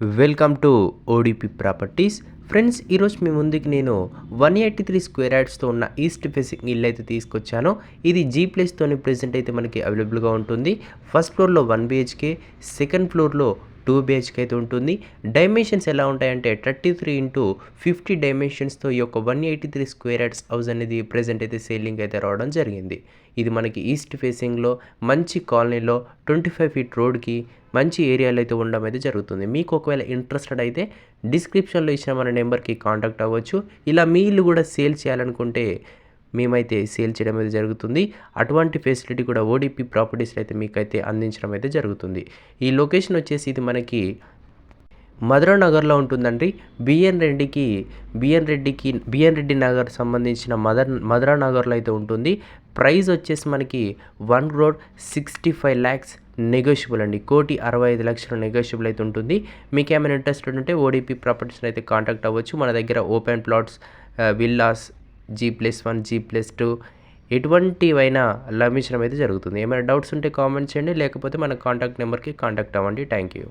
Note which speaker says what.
Speaker 1: Welcome to ODP properties. Friends ఈరోజు మీ ముందుకి నేను వన్ ఎయిటీ త్రీ స్క్వేర్ యార్డ్స్తో ఉన్న ఈస్ట్ ఫేసింగ్ ఇల్లు అయితే తీసుకొచ్చాను. ఇది జీ ప్లేస్తోని ప్రెజెంట్ అయితే మనకి అవైలబుల్గా ఉంటుంది. ఫస్ట్ ఫ్లోర్లో వన్ బిహెచ్కే సెకండ్ ఫ్లోర్లో టూ బిహెచ్కే అయితే ఉంటుంది. డైమెన్షన్స్ ఎలా ఉంటాయంటే థర్టీ త్రీ ఇంటూ ఫిఫ్టీ డైమెన్షన్స్తో ఈ యొక్క one eighty three square yards house అనేది ప్రెజెంట్ అయితే సేలింగ్ అయితే రావడం జరిగింది. ఇది మనకి ఈస్ట్ ఫేసింగ్లో మంచి కాలనీలో ట్వంటీ ఫైవ్ ఫీట్ రోడ్కి మంచి ఏరియాలో అయితే ఉండడం అయితే జరుగుతుంది. మీకు ఒకవేళ ఇంట్రెస్టెడ్ అయితే డిస్క్రిప్షన్లో ఇచ్చిన మన నెంబర్కి కాంటాక్ట్ అవ్వచ్చు. ఇలా మీ ఇల్లు కూడా సేల్ చేయాలనుకుంటే మేమైతే సేల్ చేయడం అయితే జరుగుతుంది. అటువంటి ఫెసిలిటీ కూడా ఓడిపి ప్రాపర్టీస్లో అయితే మీకైతే అందించడం అయితే జరుగుతుంది. ఈ లొకేషన్ వచ్చేసి ఇది మనకి మధురా నగర్లో ఉంటుందండి. బిఎన్ రెడ్డికి బిఎన్ రెడ్డికి బిఎన్ రెడ్డి నగర్ సంబంధించిన మదర్ మధురా నగర్లో అయితే ఉంటుంది. ప్రైస్ వచ్చేసి మనకి one crore sixty five lakhs negotiable అండి. కోటి అరవై ఐదు లక్షల నెగోషియబుల్ అయితే ఉంటుంది. మీకు ఏమైనా ఇంట్రెస్ట్ ఉంటే ఓడిపి ప్రాపర్టీస్ని అయితే కాంటాక్ట్ అవ్వచ్చు. మన దగ్గర open plots villas G plus one G plus two ఎటువంటివైనా లభించడం అయితే జరుగుతుంది. ఏమైనా డౌట్స్ ఉంటే కామెంట్ చేయండి. లేకపోతే మన కాంటాక్ట్ నెంబర్కి కాంటాక్ట్ అవ్వండి. Thank you